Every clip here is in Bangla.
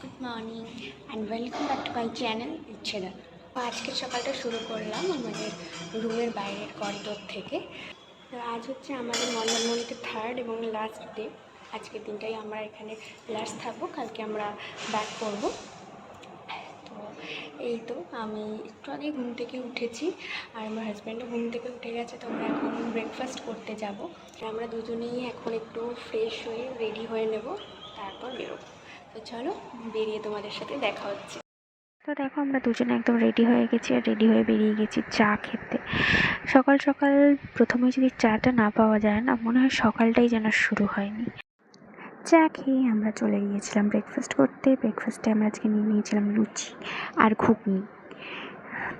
Good morning and welcome back to my channel ইচ্ছেদা আজকের সকালটা শুরু করলাম আমাদের রুমের বাইরের করিডোর থেকে। তো আজ হচ্ছে আমাদের মন্দারমণিতে থার্ড এবং লাস্ট ডে আজকের দিনটাই আমরা এখানে লাস্ট থাকব, কালকে আমরা ব্যাক করব তো এই তো আমি একটু আগে ঘুম থেকে উঠেছি আর আমার হাজব্যান্ডও ঘুম থেকে উঠে গেছে, তো আমরা এখন ব্রেকফাস্ট করতে যাব। আমরা দুজনেই এখন একটু ফ্রেশ হয়ে রেডি হয়ে নেব, তারপর বেরোবো। তো চলো, বেরিয়ে তোমাদের সাথে দেখা হচ্ছে। তো দেখো, আমরা দুজনে একদম রেডি হয়ে গেছি আর রেডি হয়ে বেরিয়ে গেছি চা খেতে। সকাল সকাল প্রথমে যদি চাটা না পাওয়া যায় না, মনে হয় সকালটাই যেন শুরু হয়নি। চা খেয়ে আমরা চলে গিয়েছিলাম ব্রেকফাস্ট করতে। ব্রেকফাস্টে আমরা আজকে নিয়ে নিয়েছিলাম লুচি আর ঘুগনি।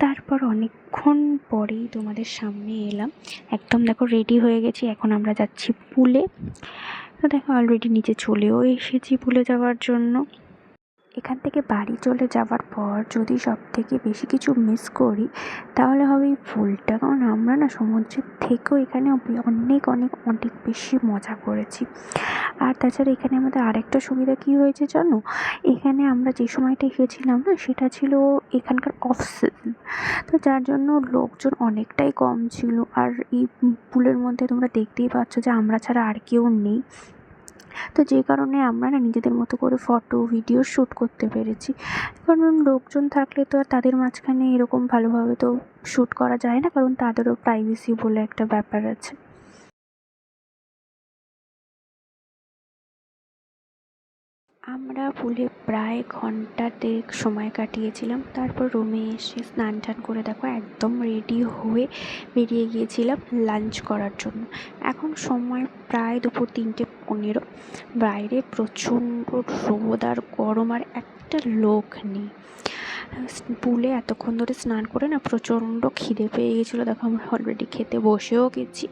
তারপর অনেকক্ষণ পরেই তোমাদের সামনে এলাম। একদম দেখো রেডি হয়ে গেছি, এখন আমরা যাচ্ছি পুলে। তো দেখো অলরেডি নিচে চলেও এসেছি পুলে যাওয়ার জন্য। এখান থেকে বাড়ি চলে যাওয়ার পর যদি সব থেকে বেশি কিছু মিস করি, তাহলে হবে এই ফুলটা। কারণ আমরা না সমুদ্রের থেকেও এখানে অনেক অনেক অনেক বেশি মজা করেছি। আর তাছাড়া এখানে আমাদের আরেকটা সুবিধা কী হয়েছে জানো? এখানে আমরা যে সময়টা এসেছিলাম না, সেটা ছিল এখানকার অফ সিজন তো যার জন্য লোকজন অনেকটাই কম ছিল। আর এই পুলের মধ্যে তোমরা দেখতেই পাচ্ছ যে আমরা ছাড়া আর কেউ নেই। তো যে কারণে আমরা না নিজেদের মতো করে ফটো ভিডিও শ্যুট করতে পেরেছি। কারণ লোকজন থাকলে তো আর তাদের মাঝখানে এরকম ভালোভাবে তো শ্যুট করা যায় না, কারণ তাদেরও প্রাইভেসি বলে একটা ব্যাপার আছে। আমরা পুলে প্রায় ঘণ্টা দেড়েক সময় কাটিয়েছিলাম। তারপর রুমে এসে স্নান টান করে দেখো একদম রেডি হয়ে বেরিয়ে গিয়েছিলাম লাঞ্চ করার জন্য। এখন সময় প্রায় দুপুর তিনটে পনেরো। বাইরে প্রচণ্ড রোদ আর গরম আর একটা লোক নেই। পুলে এতক্ষণ ধরে স্নান করে না প্রচণ্ড খিদে পেয়ে গেছিল দেখো আমরা অলরেডি খেতে বসেও গেছি।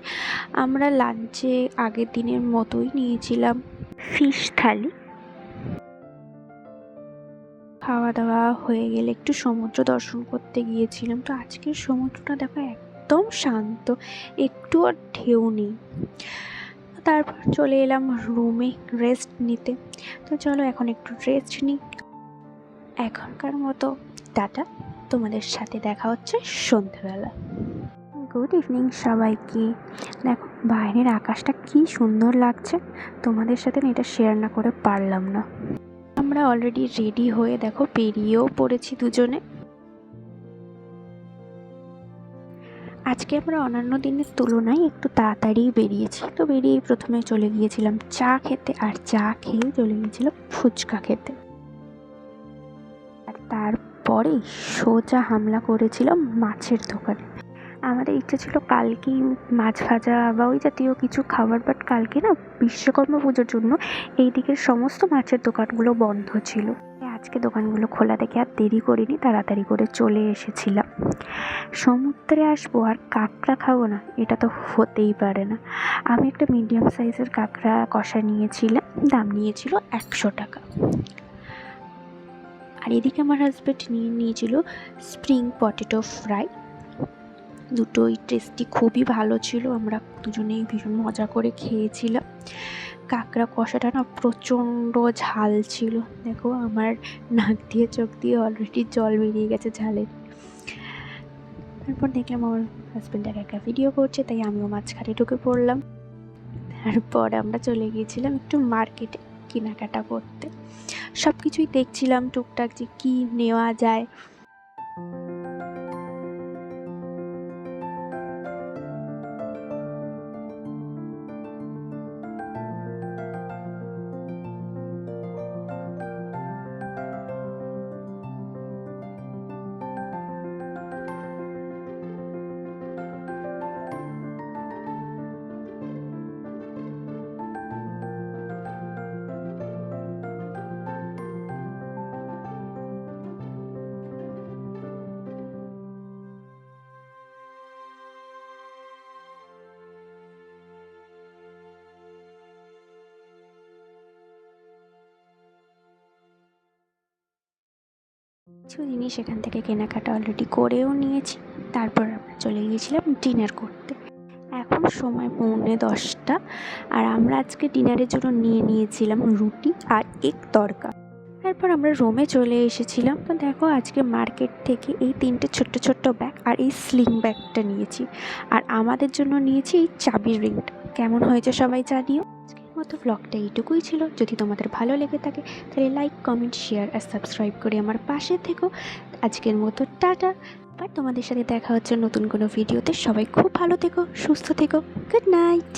আমরা লাঞ্চে আগের দিনের মতোই নিয়েছিলাম ফিশ থালি। খাওয়া দাওয়া হয়ে গেলে একটু সমুদ্র দর্শন করতে গিয়েছিলাম। তো আজকের সমুদ্রটা দেখো একদম শান্ত, একটু আর ঢেউ নেই। তারপর চলে এলাম রুমে রেস্ট নিতে। তো চলো এখন একটু রেস্ট নিই। এখনকার মতো টাটা, তোমাদের সাথে দেখা হচ্ছে সন্ধ্যাবেলা। গুড ইভিনিং সবাইকে। দেখো বাইরের আকাশটা কি সুন্দর লাগছে। তোমাদের সাথে এটা শেয়ার না করে পারলাম না। আমরা অলরেডি রেডি হয়ে দেখো বেরিয়েও পড়েছি দুজনে। আজকে আমরা অন্যান্য দিনের তুলনায় একটু তাড়াতাড়ি বেরিয়েছি। তো বেরিয়ে প্রথমে চলে গিয়েছিলাম চা খেতে, আর চা খেয়ে চলে গিয়েছিলাম ফুচকা খেতে। আর তারপরে সোজা হামলা করেছিলাম মাছের দোকানে। আমাদের ইচ্ছে ছিল কালকেই মাছ ভাজা বা ওই জাতীয় কিছু খাবার বাট কালকে না বিশ্বকর্মা পুজোর জন্য এই দিকের সমস্ত মাছের দোকানগুলো বন্ধ ছিল। আজকে দোকানগুলো খোলা দেখে আর দেরি করিনি, তাড়াতাড়ি করে চলে এসেছিলাম। সমুদ্রে আসব আর কাঁকড়া খাব না, এটা তো হতেই পারে না। আমি একটা মিডিয়াম সাইজের কাঁকড়া কষা নিয়েছিলাম, দাম নিয়েছিল একশো টাকা। আর এদিকে আমার হাজব্যান্ড নিয়ে নিয়েছিল স্প্রিং পটেটো ফ্রাই দুটোই টেস্টি খুবই ভালো ছিল। আমরা দুজনেই ভীষণ মজা করে খেয়েছিলাম। কাঁকড়া কষাটা না প্রচণ্ড ঝাল ছিল। দেখো আমার নাক দিয়ে, চোখ দিয়ে অলরেডি জল বেরিয়ে গেছে ঝালের। তারপর দেখলাম আমার হাজব্যান্ড একা একা ভিডিও করছে, তাই আমিও মাঝখানে ঢুকে পড়লাম। তারপর আমরা চলে গিয়েছিলাম একটু মার্কেটে কেনাকাটা করতে। সব কিছুই দেখছিলাম টুকটাক যে কী নেওয়া যায়। কিছু জিনিস এখান থেকে কেনাকাটা অলরেডি করেও নিয়েছি। তারপর আমরা চলে গিয়েছিলাম ডিনার করতে। এখন সময় পৌনে দশটা আর আমরা আজকে ডিনারের জন্য নিয়ে নিয়েছিলাম রুটি আর এক তরকা। তারপর আমরা রোমে চলে এসেছিলাম। তো দেখো আজকে মার্কেট থেকে এই তিনটে ছোট্ট ছোট্ট ব্যাগ আর এই স্লিং ব্যাগটা নিয়েছি। আর আমাদের জন্য নিয়েছি এই চাবির রিংটা কেমন হয়েছে সবাই জানিও? আজকের মতো ব্লগটা এইটুকুই ছিল। যদি তোমাদের ভালো লেগে থাকে, তাহলে লাইক কমেন্ট শেয়ার আর সাবস্ক্রাইব করে আমার পাশে থেকো। আজকের মতো টাটা। আবার তোমাদের সাথে দেখা হচ্ছে নতুন কোনো ভিডিওতে সবাই খুব ভালো থেকো, সুস্থ থেকো। Good night